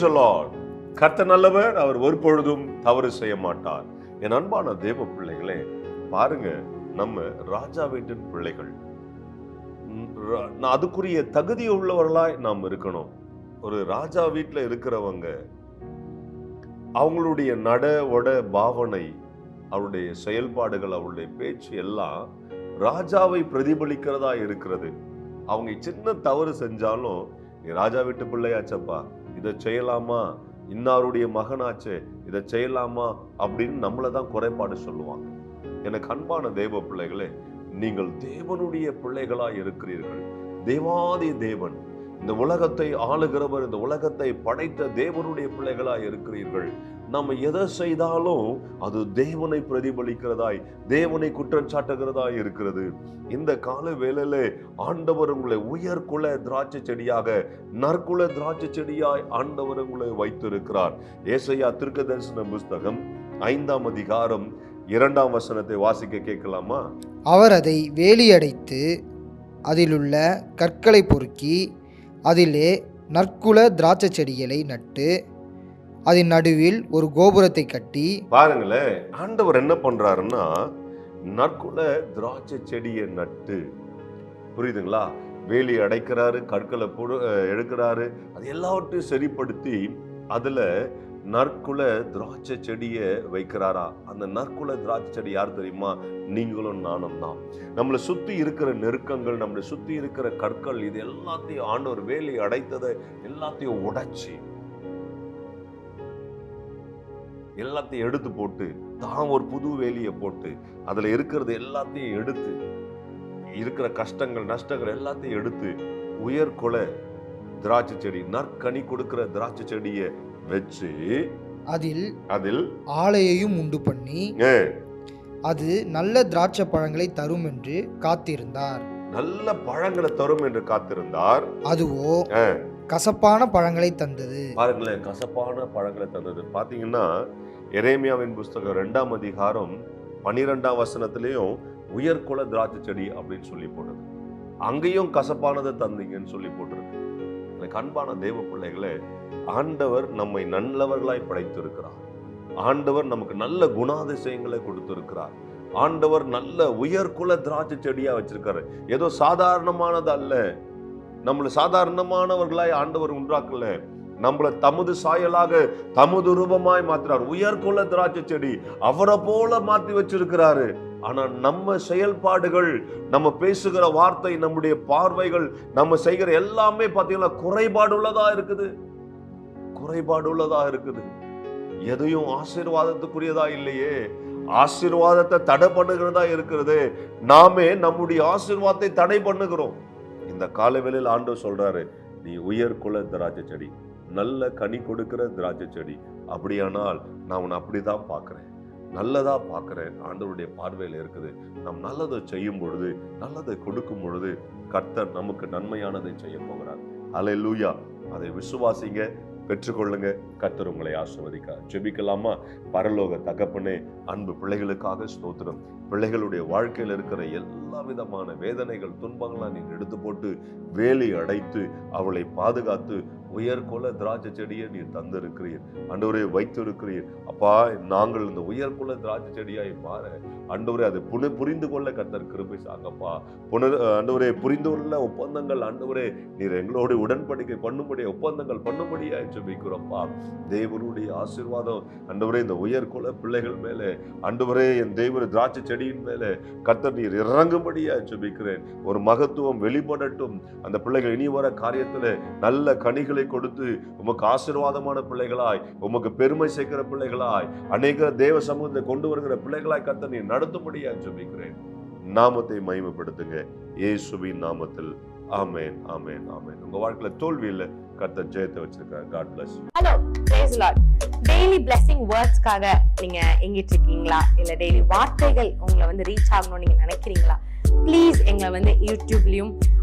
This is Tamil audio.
பிரைஸ் லார்ட் நல்லவர் அவர் ஒரு பொழுதும் தவறு செய்ய மாட்டார். என் அன்பான தேவ பிள்ளைகளே பாருங்க நம்ம ராஜா வீட்டின் பிள்ளைகள். நான் அதுக்குரிய தகுதி உள்ளவர்களாய் நாம் இருக்கணும். ஒரு ராஜா வீட்டில் இருக்கிறவங்க அவங்களுடைய நட ஒட பாவனை அவருடைய செயல்பாடுகள் அவருடைய பேச்சு எல்லாம் ராஜாவை பிரதிபலிக்கிறதா இருக்கிறது. அவங்க சின்ன தவறு செஞ்சாலும் நீ ராஜா வீட்டு பிள்ளையாச்சப்பா. இதை செய்யலாமா? இன்னாருடைய மகனாச்சே இதை செய்யலாமா? அப்படின்னு நம்மளை தான் குறைபாடு சொல்லுவாங்க. எனக்கு அன்பான தேவ பிள்ளைகளே நீங்கள் தேவனுடைய பிள்ளைகளாய் இருக்கிறீர்கள். தேவாதி தேவன் இந்த உலகத்தை ஆளுகிறவர் இந்த உலகத்தை படைத்த தேவனுடைய பிள்ளைகளாய் இருக்கிறீர்கள். நம்ம எதை செய்தாலும் அது தேவனை பிரதிபலிக்கிறதாய் தேவனை குற்றம் சாட்டுகிறதாய் இருக்கிறது. இந்த கால வேளையில ஆண்டவர் உங்களை உயர்குல திராட்சை செடியாக நற்குல திராட்சை செடியாய் ஆண்டவர் உங்களை வைத்திருக்கிறார். ஏசையா திருக்க தரிசன புஸ்தகம் ஐந்தாம் அதிகாரம் இரண்டாம் வசனத்தை வாசிக்க கேட்கலாமா? அவர் அதை வேலியடைத்து அதிலுள்ள கற்களை பொறுக்கி அதிலே நற்குல திராட்சை செடிகளை நட்டு அதன் நடுவில் ஒரு கோபுரத்தை கட்டி பாருங்களேன் ஆண்டவர் என்ன பண்றாருன்னா நற்குல திராட்சை செடியை நட்டு புரியுதுங்களா? வேலி அடைக்கிறாரு கற்களை போடு எடுக்கிறாரு அது எல்லாவற்றையும் சரிப்படுத்தி அதில் நற்குல திராட்சை செடியை வைக்கிறாரா? அந்த நற்குல திராட்சை செடி யார் தெரியுமா? நீங்களும் நானும் தான். நம்மளை சுத்தி இருக்கிற நெருக்கங்கள் நம்மளை சுத்தி இருக்கிற கற்கள் இது எல்லாத்தையும் ஆண்டவர் வேலி அடைத்ததை எல்லாத்தையும் உடைச்சி எல்லாத்தையும் எடுத்து போட்டு தான் ஒரு புது வேலியை போட்டு அதுல இருக்கிறது எல்லாத்தையும் எடுத்து இருக்கிற கஷ்டங்கள் நஷ்டங்கள் எல்லாத்தையும் எடுத்து உயர்கொலை திராட்சை செடி நற்கனி கொடுக்கிற திராட்சை செடியை வச்சு அதில் அதில் ஆலையையும் உண்டு பண்ணி அது நல்ல திராட்சை பழங்களை தரும் என்று காத்திருந்தார். நல்ல பழங்களை தரும் என்று காத்திருந்தார். அதுவோ கசப்பான பழங்களை தந்தது. பாருங்களேன் கசப்பான பழங்களை தந்தது. பாத்தீங்கன்னா எரேமியாவின் புஸ்தகம் ரெண்டாம் அதிகாரம் பனிரெண்டாம் வசனத்திலையும் உயர்குல திராட்சை செடி அப்படின்னு சொல்லி போடுது அங்கேயும் கசப்பானதை தந்தீங்கன்னு சொல்லி போட்டிருக்கு. எனக்கு அன்பான தேவ பிள்ளைகளே ஆண்டவர் நம்மை நல்லவர்களாய் படைத்திருக்கிறார். ஆண்டவர் நமக்கு நல்ல குணாதிசயங்களை கொடுத்திருக்கிறார். ஆண்டவர் நல்ல உயர்குல திராட்சை செடியா வச்சிருக்காரு. ஏதோ சாதாரணமானது அல்ல. நம்மளை சாதாரணமானவர்களாய் ஆண்டவர் உண்டாக்கல. நம்மளை தமது சாயலாக தமது ரூபமாய் மாத்துறார். உயர்குல திராட்சை செடி அவரை போல மாத்தி வச்சிருக்கிறாரு. ஆனா நம்ம செயல்பாடுகள் நம்ம பேசுகிற வார்த்தை நம்முடைய பார்வைகள் நம்ம செய்கிற எல்லாமே பாத்தீங்கன்னா குறைபாடு உள்ளதா இருக்குது. குறைபாடு உள்ளதா இருக்குது. எதையும் ஆசீர்வாதத்துக்குரியதா இல்லையே. ஆசீர்வாதத்தை தடை பண்ணுகிறதா இருக்கிறது. நாமே நம்முடைய ஆசீர்வாதத்தை தடை பண்ணுகிறோம். இந்த காலவேளையில் ஆண்டு சொல்றாரு நீ உயர்குல திராட்சை செடி நல்ல கனி கொடுக்கிற திராட்சை செடி. அப்படியானால் நான் உன்னை அப்படிதான் பார்க்குறேன். நல்லதா பார்க்குறேன். ஆண்டவருடைய பார்வையில் இருக்குது. நாம் நல்லதை செய்யும் பொழுது நல்லதை கொடுக்கும் பொழுது கர்த்தர் நமக்கு நன்மையானதை செய்ய போகிறார். அலை லூயா அதை விசுவாசிங்க. பெற்றுக்கொள்ளுங்க. கத்தர் உங்களை ஆசிர்வதிக்க ஜெபிக்கலாமா? பரலோக தகப்பனே அன்பு பிள்ளைகளுக்காக ஸ்தோத்திரம். பிள்ளைகளுடைய வாழ்க்கையில் இருக்கிற எல்லா விதமான வேதனைகள் துன்பங்களாக நீ எடுத்து போட்டு வேலி அடைத்து அவளை பாதுகாத்து உயர்குல திராட்சை செடியை நீர் தந்திருக்கிறீர். வைத்து வைத்திருக்கிறீர். அப்பா நாங்கள் இந்த உயர்குல திராட்சை செடியாய் மாற அண்டவரே அதை புனு புரிந்து கொள்ள கத்தர் கிருபை சாங்கப்பா. புனர் அண்டவரே புரிந்து கொள்ள ஒப்பந்தங்கள் அண்டவரே நீர் எங்களோட உடன்படிக்கை பண்ணும்படியே ஒப்பந்தங்கள் பண்ணும்படியாச்சு ஜெபிக்கிறோம்ப்பா தேவனுடைய ஆசீர்வாதம். அண்டவரே இந்த உயர்குல பிள்ளைகள் மேலே அண்டவரே என் தேவர திராட்சை செடியின் மேலே கர்த்தர் நீர் இறங்கும்படியா ஜெபிக்கிறேன். ஒரு மகத்துவம் வெளிப்படட்டும். அந்த பிள்ளைகள் இனி வர காரியத்தில் நல்ல கனிகளை கொடுத்து உமக்கு ஆசீர்வாதமான பிள்ளைகளாய் உமக்கு பெருமை சேர்க்கிற பிள்ளைகளாய் அநேக தேவ சமூகத்தை கொண்டு வருகிற பிள்ளைகளாய் கர்த்தர் நீர் நடத்தும்படியா ஜெபிக்கிறேன். நாமத்தை மகிமைப்படுத்துங்க. இயேசுவின் நாமத்தில் ஆமேன் ஆமேன் ஆமேன். உங்க வாழ்க்கையில தோல்வி இல்ல கர்த்தர் ஜெயத்தை வச்சிருக்காரு. God bless hello praise Lord daily blessing வேர்ட்ஸ்க்காக நீங்க எங்கிட்டு இருக்கீங்களா? இல்ல டெய்லி வார்த்தைகள் உங்களை வந்து ரீச் ஆகணும்னு நீங்க நினைக்கிறீங்களா? ப்ளீஸ் எங்களை வந்து யூடியூப்லயும்